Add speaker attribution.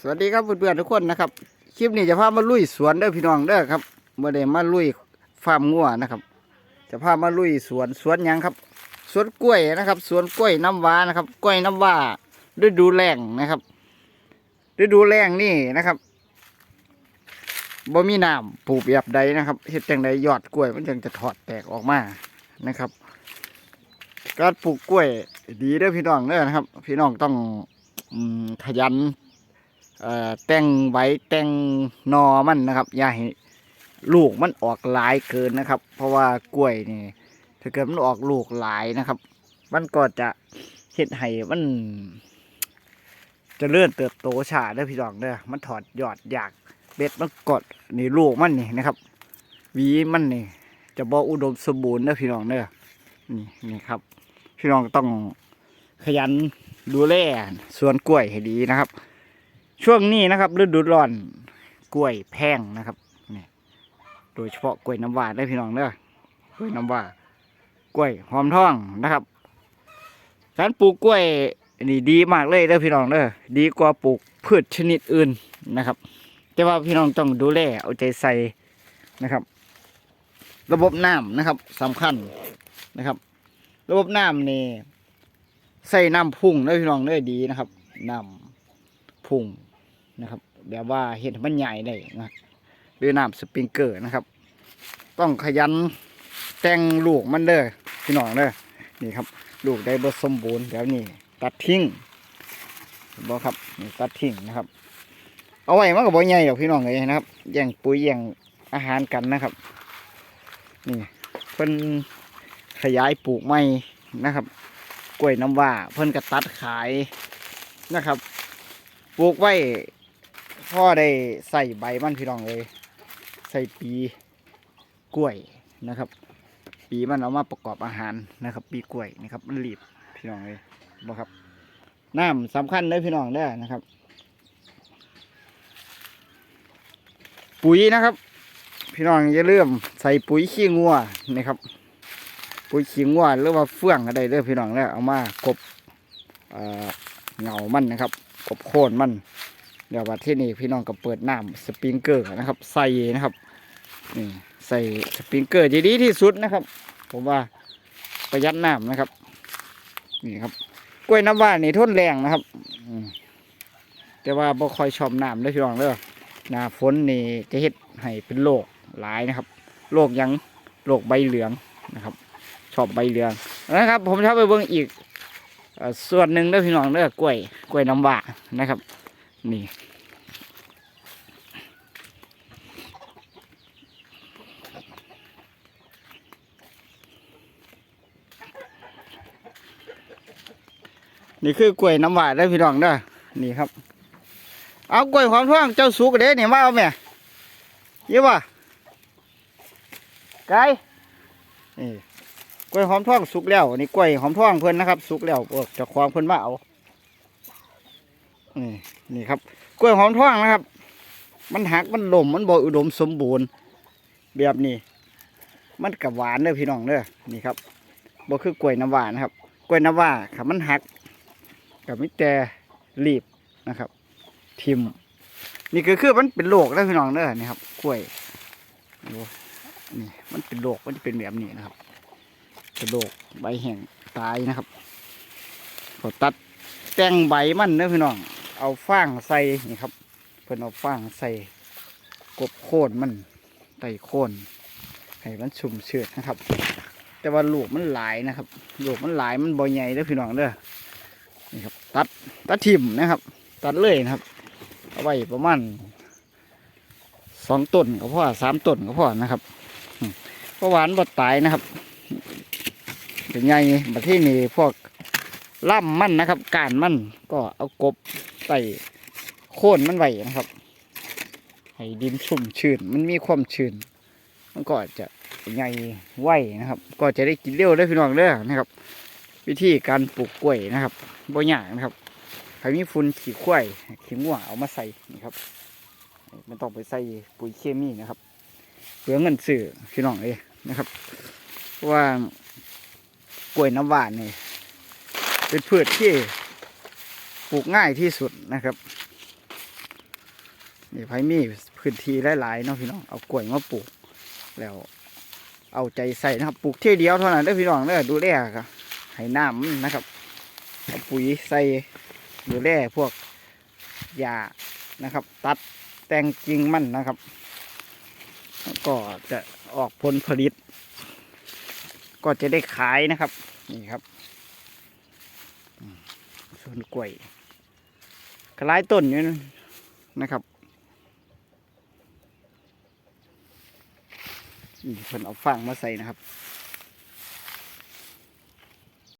Speaker 1: สวัสดีครับเพื่อนๆทุกคนนะครับคลิปนี้จะพามาลุยสวนเด้อพี่น้องเด้อครับเมื่อได้มาลุยฟาร์มงัวนะครับ จะพามาลุยสวนสวนยังครับ สวนกล้วยนะครับ สวนกล้วยน้ำว้านะครับ กล้วยน้ำว้าฤดูแล้งนะครับฤดูแล้งนี่นะครับบ่มีน้ำปลูกแบบใดนะครับเห็ดจังใดยอดกล้วยมันจึงจะถอดแตกออกมานะครับการปลูกกล้วยดีเด้อพี่น้องเด้อนะครับ พี่น้องต้องขยัน แต่งไว้แต่งนอมันนะครับ อย่าให้ลูกมันออกหลายเกินนะครับ เพราะว่ากล้วยนี่ถ้าเกิดมันออกลูกหลายนะครับ มันก็จะเห็ดให้มันจะเลื่อนเติบโตช้าเด้อพี่น้องเด้อมันถอดยอดอยากเบ็ดมันกดนี่ลูกมันนี่นะครับวีมันนี่ จะบ่อุดมสมบูรณ์เด้อพี่น้องเด้อนี่นี่ครับ พี่น้องต้องขยันดูแลสวนกล้วยให้ดีนะครับ ช่วงนี้นะครับ ฤดูร้อนกล้วยแพงนะครับนี่โดยเฉพาะกล้วยน้ำว้าได้พี่น้องเด้อกล้วยน้ำว้ากล้วยหอมทองนะครับการปลูกกล้วยนี่ดีมากเลยเด้อพี่น้องเด้อดีกว่าปลูกพืชชนิดอื่นนะครับ แต่ว่าพี่น้องต้องดูแลเอาใจใส่นะครับ ระบบน้ำนะครับสำคัญนะครับ ระบบน้ำนี่ใส่น้ำพุ่งเด้อพี่น้องเด้อดีนะครับน้ำพุ่ง นะครับ แบบว่าเห็ดมันใหญ่ได้นะหรือน้ำสปริงเกอร์นะครับ ต้องขยันแต่งลูกมันเด้อพี่น้องเด้อนี่ครับ ลูกได้บสมบูรณ์แล้วนี่ตัดทิ้งบ่ครับนี่ตัดทิ้งนะครับ เอาไว้มันก็บ่ใหญ่หรอกพี่น้องเลยนะครับแย่งปุ๋ยแย่งอาหารกันนะครับ นี่เพิ่นขยายปลูกใหม่นะครับกล้วยน้ำว้าเพิ่นก็ตัดขายนะครับ ปลูกไว้ พ่อได้ใส่ใบมันพี่น้องเลยใส่ปีกล้วยนะครับ ปีมันเอามาประกอบอาหารนะครับ ปีกล้วยนะครับมันรีบพี่น้องเลยบอกครับน้ำสำคัญเลยพี่น้องเด้นะครับ ปุ๋ยนะครับ พี่น้องอย่าลืมใส่ปุ๋ยขี้งัวนะครับ ปุ๋ยขี้งัวหรือว่าเฟื่องอะไรเด้อพี่น้องเด้เอามากบเอ่อเงามันนะครับ กบโค่นมัน เดี๋ยววัดที่นี่พี่น้องก็เปิดน้ำสปริงเกอร์นะครับ ใส่นะครับนี่ใส่สปริงเกอร์จะดีที่สุดนะครับ ผมว่าประหยัดน้ำนะครับนี่ครับกล้วยน้ำว้านี่ทนแรงนะครับแต่ว่าบ่ค่อยชอบน้ำเด้พี่น้องเด้อหน้าฝนนี่จะเฮ็ดให้เป็นโรคหลายนะครับโรคยังโรคใบเหลืองนะครับ ชอบใบเหลืองนะครับ ผมจะไปเบิ่งอีกส่วนหนึ่งเด้อพี่น้องเด้อกล้วยกล้วยน้ำว้านะครับ นี่ นี่คือกล้วยน้ำว้าเด้พี่น้องเด้อนี่ครับ เอากล้วยหอมทองเจ้าสุกเด้นี่มาเอาแม่ยี่บ่ไก่นี่กล้วยหอมทองสุกแล้วนี่กล้วยหอมทองเพิ่นนะครับ สุกแล้วพวกจ้าของเพิ่นมาเอานี่ นี่ครับกล้วยหอมทองนะครับ มันหักมันลมมันบ่อุดมสมบูรณ์แบบนี้ มันกับหวานเด้อพี่น้องเด้อนี่ครับบ่คือกล้วยน้ำว้านะครับกล้วยน้ำว้าครับมันหักกับมิแต่รีบนะครับ ทิม นี่ก็คือมันเป็นโรคแล้วพี่น้องเด้อนี่ครับกล้วยนี่มันเป็นโรคมันจะเป็นแบบนี้นะครับเป็นโรคใบแห้งตายนะครับพอตัดแต่งใบมันเด้อพี่น้อง เอาฟางใส่นี่ครับ เพิ่นเอาฟางใส่กบโค่นมันไต่โค่นให้มันชุ่มชื้นนะครับ แต่ว่าลูกมันหลายนะครับ ลูกมันหลายมันบ่ใหญ่เด้อพี่น้องเด้อนี่ครับ ตัดตัดทิ่มนะครับ ตัดเลยนะครับเอาไว้ประมาณสองต้นก็พอสามต้นก็พอนะครับอืมเพราะหวานบ่ตายนะครับเป็นไงบัดที่นี่พวกล่ำมันนะครับ การมันก็เอากบ ใส่โค่นมันไว้นะครับ ให้ดินชุ่มชื้น มันมีความชื้น มันก็จะใหญ่ไวนะครับ ก็จะได้กินเร็วได้พี่น้องเด้อนะครับ วิธีการปลูกกล้วยนะครับบ่ยากนะครับใครมีฝุ่นขี้ข้วยขี้ง่วงเอามาใส่นี่ครับไม่ต้องไปใส่ปุ๋ยเคมีนะครับเปลืองเงินซื้อพี่น้องเอ้ยนะครับว่ากล้วยน้ำหวานนี่เป็นพืชที่ ปลูกง่ายที่สุดนะครับนี่ไผมีพื้นที่หลายๆเนาะพี่น้องเอากล้วยมาปลูก แล้ว เอาใจใส่นะครับปลูกที่เดียวเท่านั้นเด้อพี่น้องเด้อดูแลก็ให้น้ำนะครับเอาปุ๋ยใส่ดูแลพวกหญ้านะครับ ตัดแต่งกิ่งมันนะครับ ก็จะออกผลผลิต ก็จะได้ขายนะครับ นี่ครับอืมสวนกล้วย กระไรต้นอยู่นะครับนี่เพิ่นเอาฟางมาใส่นะครับ